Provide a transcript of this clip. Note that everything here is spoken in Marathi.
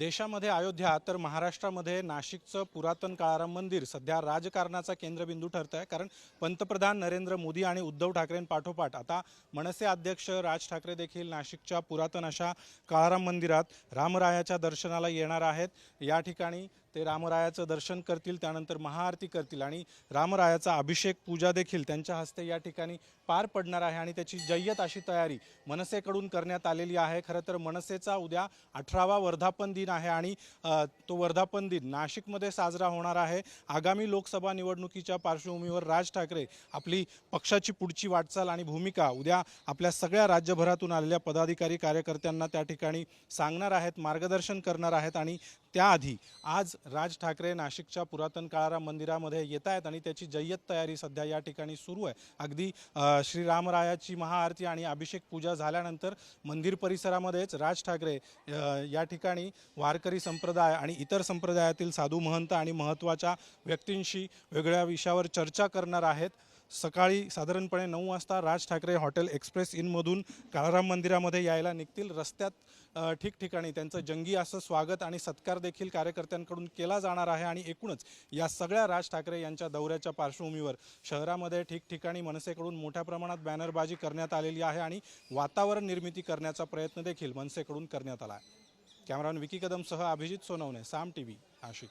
देशामध्ये अयोध्या तर महाराष्ट्रामध्ये नाशिकचं पुरातन काळाराम मंदिर सध्या राजकारणाचा केंद्रबिंदू ठरत आहे कारण पंतप्रधान नरेंद्र मोदी आणि उद्धव ठाकरेंपाठोपाठ आता मनसे अध्यक्ष राज ठाकरे देखील नाशिकच्या पुरातन अशा काळाराम मंदिरात रामरायाच्या दर्शनाला येणार आहेत. या ठिकाणी ते रामरायाचं दर्शन करतील त्यानंतर महाआरती करतील आणि रामरायाचा अभिषेक पूजा देखील त्यांच्या हस्ते या ठिकाणी पार पडणार आहे आणि त्याची जय्यत अशी तयारी मनसेकडून करण्यात आलेली आहे. खरं तर मनसेचा उद्या अठरावा वर्धापन दिन आहे आणि तो वर्धापन दिन नाशिकमध्ये साजरा होणार आहे. आगामी लोकसभा निवडणुकीच्या पार्श्वभूमीवर राज ठाकरे आपली पक्षाची पुढची वाटचाल आणि भूमिका उद्या आपल्या सगळ्या राज्यभरातून आलेल्या पदाधिकारी कार्यकर्त्यांना त्या ठिकाणी सांगणार आहेत मार्गदर्शन करणार आहेत आणि त्याआधी आज राज ठाकरे नाशिकच्या पुरातन काळाराम मंदिरामध्ये येत आहेत आणि त्याची जय्यत तयारी सध्या या ठिकाणी सुरू आहे. अगदी श्रीरामरायाची महाआरती आणि अभिषेक पूजा झाल्यानंतर मंदिर परिसरामध्येच राज ठाकरे या ठिकाणी वारकरी संप्रदाय आणि इतर संप्रदायातील साधू महंत आणि महत्त्वाच्या व्यक्तींशी वेगळ्या विषयावर चर्चा करणार आहेत. सकाळी साधारणपणे नऊ वाजता राज ठाकरे हॉटेल एक्सप्रेस इनमधून काळाराम मंदिरामध्ये यायला निघतील. रस्त्यात ठिकठिकाणी त्यांचं जंगी असं स्वागत आणि सत्कार देखील कार्यकर्त्यांकडून केला जाणार आहे आणि एकूणच या सगळ्या राज ठाकरे यांच्या दौऱ्याच्या पार्श्वभूमीवर शहरामध्ये ठिकठिकाणी मनसेकडून मोठ्या प्रमाणात बॅनरबाजी करण्यात आलेली आहे आणि वातावरण निर्मिती करण्याचा प्रयत्न देखील मनसेकडून करण्यात आला आहे. कॅमेरामॅन विकी कदमसह अभिजित सोनवणे साम टी व्ही नाशिक.